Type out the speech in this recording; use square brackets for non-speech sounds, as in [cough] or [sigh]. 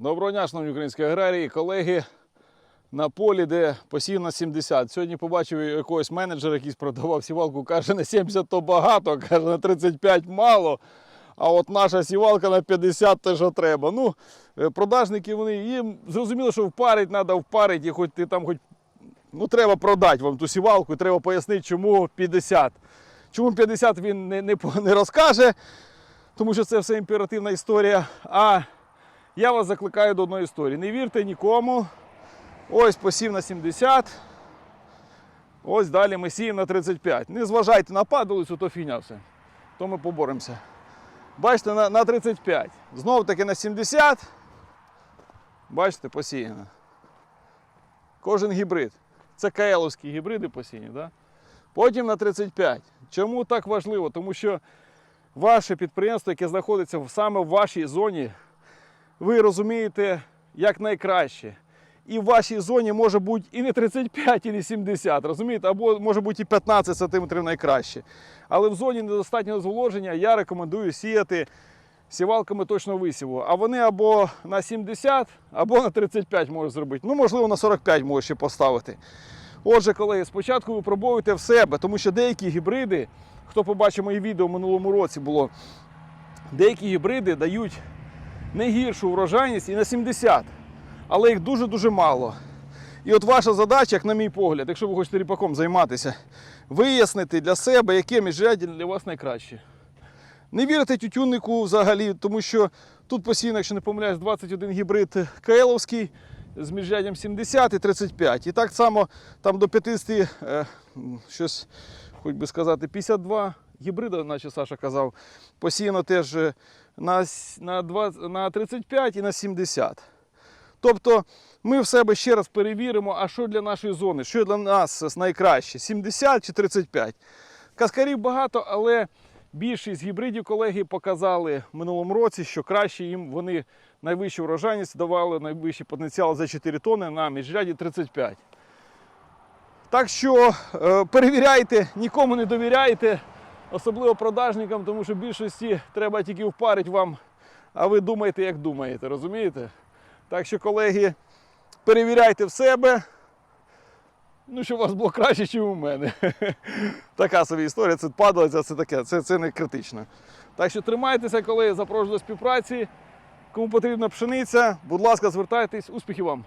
Доброго дня, шановні українські аграрії, колеги на полі, де посів на 70. Сьогодні побачив якогось менеджера, який продавав сівалку, каже, на 70 то багато, каже, на 35 мало. А от наша сівалка на 50 те, треба. Ну, е, продажники вони їм зрозуміло, що впарить треба впарить, і хоч ти там хоч ну, треба продати вам ту сівалку, і треба пояснити, чому 50. Чому 50 він не, не, не розкаже, тому що це все імперативна історія. А я вас закликаю до одної історії. Не вірте нікому. Ось посів на 70. Ось далі ми сіємо на 35. Не зважайте на падалицю, то фігня все. То ми поборемося. Бачите, на, на 35. Знову таки на 70. Бачите, посіяно. Кожен гібрид. Це КЛовські гібриди посіяні. Да? Потім на 35. Чому так важливо? Тому що ваше підприємство, яке знаходиться саме в вашій зоні, ви розумієте як найкраще. І в вашій зоні може бути і не 35, і не 70, розумієте, або може бути і 15 см найкраще. Але в зоні недостатнього зволоження я рекомендую сіяти сівалками точного висіву. А вони або на 70, або на 35 можуть зробити. Ну, можливо, на 45 можуть ще поставити. Отже, колеги, спочатку ви пробуйте в себе, тому що деякі гібриди, хто побачив мої відео в минулому році було, деякі гібриди дають не врожайність і на 70, але їх дуже-дуже мало. І от ваша задача, як на мій погляд, якщо ви хочете ріпаком займатися, вияснити для себе, яке міжряддя для вас найкраще. Не вірте тютюннику взагалі, тому що тут постійно, якщо не помиляюсь, 21 гібрид КЛовський з міжряддям 70 і 35. І так само там до 50, е, щось, хоч би сказати, 52 гібрида, наче Саша казав, посіяно теж е, на, на, 20, на 35 і на 70. Тобто ми в себе ще раз перевіримо, а що для нашої зони, що для нас найкраще, 70 чи 35. Каскарів багато, але більшість гібридів колеги показали в минулому році, що краще їм вони найвищу врожайність давали, найвищий потенціал за 4 тонни на міжряді 35. Так що е, перевіряйте, нікому не довіряйте, особливо продажникам, тому що більшості треба тільки впарити вам, а ви думаєте, як думаєте, розумієте? Так що, колеги, перевіряйте в себе. Ну, щоб у вас було краще, ніж у мене. [laughs] така собі історія, це падалиця, це таке, це, це не критично. Так що тримайтеся, колеги, запрошую до співпраці. Кому потрібна пшениця, будь ласка, звертайтесь, успіхів вам!